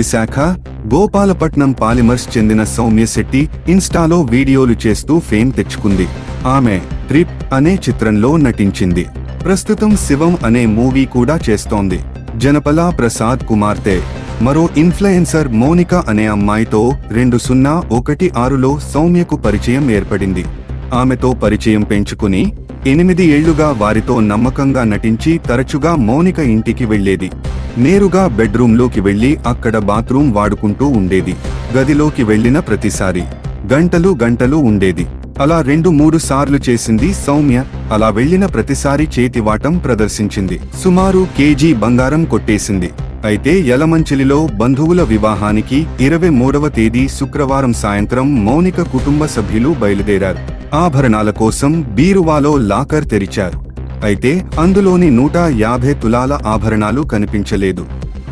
Visakha Gopalapatnam polymers చెందిన సౌమ్య శెట్టి ఇన్స్టాలో వీడియోలు చేస్తూ ఫేమ్ తెచ్చుకుంది. ఆమె ట్రిప్ అనే చిత్రంలో నటించింది. ప్రస్తుతం శివం అనే మూవీ కూడా చేస్తోంది. జనపలా ప్రసాద్ కుమార్తె. మరో ఇన్ఫ్లుయెన్సర్ మోనిక అనే అమ్మాయితో రెండు సున్నా ఒకటి ఆరులో సౌమ్యకు పరిచయం ఏర్పడింది. ఆమెతో పరిచయం పెంచుకుని ఎనిమిది ఏళ్ళుగా వారితో నమ్మకంగా నటించి తరచుగా మౌనిక ఇంటికి వెళ్ళేది నేరుగా బెడ్రూంలోకి వెళ్ళి అక్కడ బాత్రూం వాడుకుంటూ ఉండేది. గదిలోకి వెళ్ళిన ప్రతిసారి. గంటలు గంటలు ఉండేది. అలా రెండు మూడు సార్లు చేసింది సౌమ్య. అలా వెళ్ళిన ప్రతిసారి చేతివాటం ప్రదర్శించింది. సుమారు కేజీ బంగారం కొట్టేసింది. అయితే యలమంచిలిలో బంధువుల వివాహానికి ఇరవై మూడవ తేదీ శుక్రవారం సాయంత్రం మౌనిక కుటుంబ సభ్యులు బయలుదేరారు. ఆభరణాల కోసం బీరువాలో లాకర్ తెరిచారు. అయితే అందులోని నూట యాభై తులాల ఆభరణాలు కనిపించలేదు.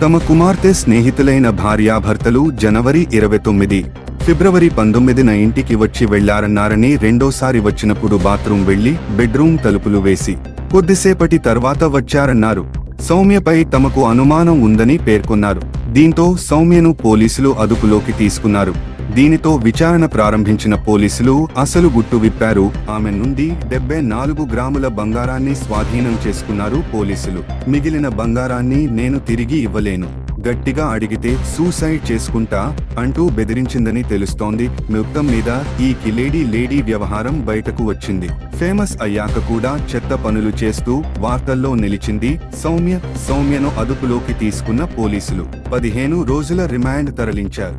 తమ కుమార్తె స్నేహితులైన భార్యాభర్తలు జనవరి ఇరవై తొమ్మిది ఫిబ్రవరి పంతొమ్మిదిన ఇంటికి వచ్చి వెళ్ళారన్నారని రెండోసారి వచ్చినప్పుడు బాత్రూం వెళ్ళి బెడ్రూమ్ తలుపులు వేసి కొద్దిసేపటి తర్వాత వచ్చారన్నారు. సౌమ్యపై తమకు అనుమానం ఉందని పేర్కొన్నారు. దీంతో సౌమ్యను పోలీసులు అదుపులోకి తీసుకున్నారు. దీనితో విచారణ ప్రారంభించిన పోలీసులు అసలు గుట్టు విప్పారు. ఆమె నుండి డెబ్బై నాలుగు గ్రాముల బంగారాన్ని స్వాధీనం చేసుకున్నారు పోలీసులు. మిగిలిన బంగారాన్ని నేను తిరిగి ఇవ్వలేను. గట్టిగా అడిగితే సూసైడ్ చేసుకుంటా అంటూ బెదిరించిందని తెలుస్తోంది మొత్తం మీద ఈ కిలేడీ లేడీ వ్యవహారం బయటకు వచ్చింది. ఫేమస్ అయ్యాక కూడా చెత్త పనులు చేస్తూ వార్తల్లో నిలిచింది సౌమ్య సౌమ్యను అదుపులోకి తీసుకున్న పోలీసులు. పదిహేను రోజుల రిమాండ్ తరలించారు.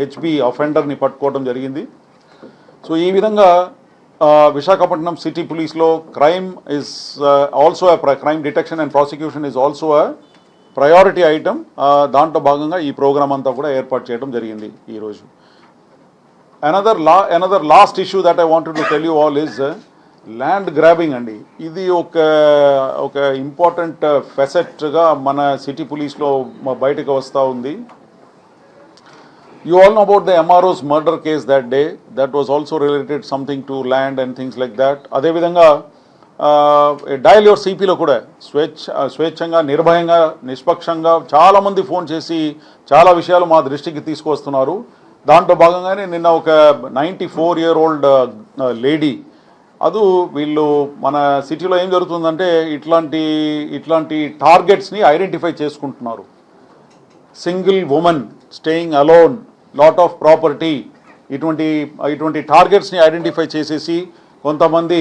హెచ్బి అఫెండర్ని పట్టుకోవడం జరిగింది. సో ఈ విధంగా Visakhapatnam city పోలీస్లో crime is also crime detection and prosecution is also a priority item దాంట్లో భాగంగా ఈ ప్రోగ్రామ్ అంతా కూడా ఏర్పాటు చేయడం జరిగింది ఈరోజు. Another law another last issue that I wanted to tell you all is land grabbing అండి. ఇది ఒక ఒక ఇంపార్టెంట్ ఫెసెట్గా uh, మన సిటీ పోలీస్లో బయటకు వస్తూ ఉంది. You all know about the MRO's murder case that day that was also related something to land and things like that అదేవిధంగా డయల్ యువర్ సిపిలో కూడా స్వేచ్ఛ స్వేచ్ఛంగా నిర్భయంగా నిష్పక్షంగా చాలామంది ఫోన్ చేసి చాలా విషయాలు మా దృష్టికి తీసుకొస్తున్నారు దాంట్లో భాగంగానే నిన్న ఒక ninety four year old lady అది వీళ్ళు మన సిటీలో ఏం జరుగుతుందంటే ఇట్లాంటి ఇట్లాంటి టార్గెట్స్ని ఐడెంటిఫై చేసుకుంటున్నారు. Single women staying alone lot of property ఇటువంటి ఇటువంటి టార్గెట్స్ని ఐడెంటిఫై చేసేసి కొంతమంది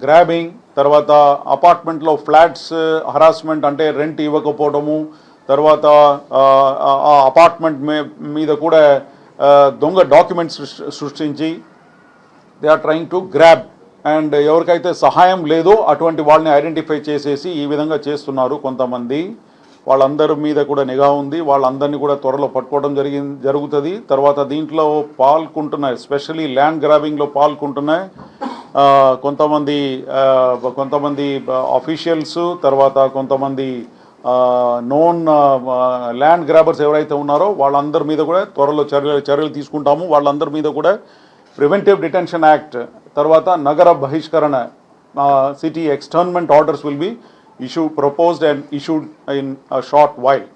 గ్రాబింగ్ తర్వాత అపార్ట్మెంట్లో ఫ్లాట్స్ హరాస్మెంట్ అంటే రెంట్ ఇవ్వకపోవడము తర్వాత ఆ, అపార్ట్మెంట్ మీద కూడా దొంగ డాక్యుమెంట్స్ సృష్టించి they are trying to grab and ఎవరికైతే సహాయం లేదో అటువంటి వాళ్ళని ఐడెంటిఫై చేసేసి ఈ విధంగా చేస్తున్నారు కొంతమంది. వాళ్ళందరి మీద కూడా నిఘా ఉంది. వాళ్ళందరినీ కూడా త్వరలో పట్టుకోవడం జరిగింది జరుగుతుంది. తర్వాత దీంట్లో పాల్గొంటున్నాయి స్పెషలీ ల్యాండ్ గ్రాబింగ్లో పాల్గొంటున్నాయి. కొంతమంది కొంతమంది అఫీషియల్స్ తర్వాత కొంతమంది నోన్ ల్యాండ్ గ్రాబర్స్ ఎవరైతే ఉన్నారో వాళ్ళందరి మీద కూడా త్వరలో చర్యలు చర్యలు తీసుకుంటాము. వాళ్ళందరి మీద కూడా ప్రివెంటివ్ డిటెన్షన్ యాక్ట్ తర్వాత నగర బహిష్కరణ city externment orders will be issue proposed and issued in short while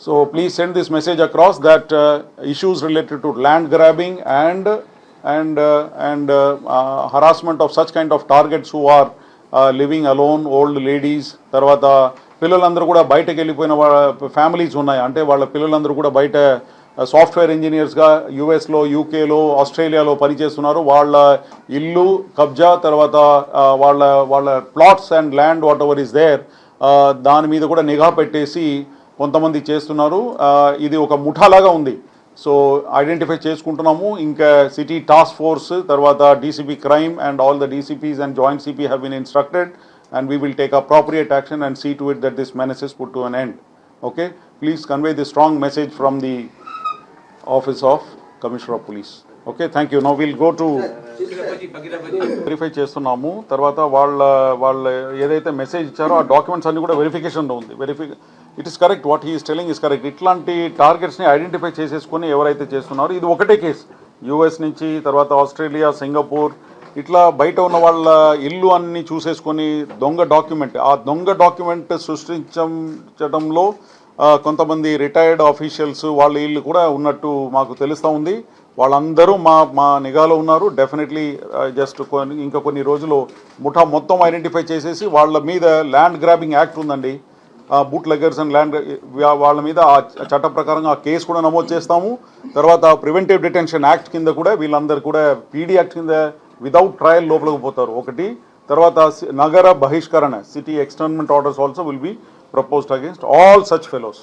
So please send this message across that uh, issues related to land grabbing and and and and of such harassment of such kind of targets who are ladies తర్వాత పిల్లలందరూ కూడా బయటకు వెళ్ళిపోయిన వాళ్ళ families ఉన్నాయి. అంటే వాళ్ళ పిల్లలందరూ కూడా బయట సాఫ్ట్వేర్ ఇంజనీర్స్గా యూఎస్లో యూకేలో ఆస్ట్రేలియాలో పనిచేస్తున్నారు. వాళ్ళ ఇల్లు కబ్జా తర్వాత వాళ్ళ వాళ్ళ plots and land whatever is there దాని మీద కూడా నిఘా పెట్టేసి కొంతమంది చేస్తున్నారు. ఇది ఒక ముఠాలాగా ఉంది. సో ఐడెంటిఫై చేసుకుంటున్నాము. ఇంకా సిటీ టాస్క్ ఫోర్స్ తర్వాత DCP crime and all the DCPs and joint CP have been instructed and we will take appropriate action and see to it that this menaces put to an end okay please convey the strong message from the office of commissioner of police okay thank you no will go to verify చేస్తున్నాము. తర్వాత వాళ్ళ వాళ్ళ ఏదైతే message ఇచ్చారో ఆ documents అన్ని కూడా వెరిఫికేషన్లో ఉంది. వెరిఫికే it is correct what he is telling is correct ఇట్లాంటి టార్గెట్స్ని ఐడెంటిఫై చేసేసుకొని ఎవరైతే చేస్తున్నారో ఇది ఒకటే కేసు. యూఎస్ నుంచి తర్వాత ఆస్ట్రేలియా సింగపూర్ ఇట్లా బయట ఉన్న వాళ్ళ ఇల్లు అన్ని చూసేసుకొని దొంగ డాక్యుమెంట్ ఆ దొంగ డాక్యుమెంట్ సృష్టించడంలో కొంతమంది రిటైర్డ్ ఆఫీషియల్స్ వాళ్ళ ఇల్లు కూడా ఉన్నట్టు మాకు తెలుస్తూ ఉంది. వాళ్ళందరూ మా మా నిఘాలో ఉన్నారు. డెఫినెట్లీ జస్ట్ కొన్ని ఇంకా కొన్ని రోజులు ముఠా మొత్తం ఐడెంటిఫై చేసేసి వాళ్ళ మీద ల్యాండ్ గ్రాబింగ్ యాక్ట్ ఉందండి. బూట్ లెగర్స్ అండ్ ల్యాండ్ వాళ్ళ మీద ఆ చట్ట ప్రకారంగా ఆ కేసు కూడా నమోదు చేస్తాము. తర్వాత ప్రివెంటివ్ డిటెన్షన్ యాక్ట్ కింద కూడా వీళ్ళందరూ కూడా పీడీ యాక్ట్ కింద వితౌట్ ట్రయల్ లోపలికి పోతారు. ఒకటి. తర్వాత నగర బహిష్కరణ city externment orders also will be proposed against all such fellows.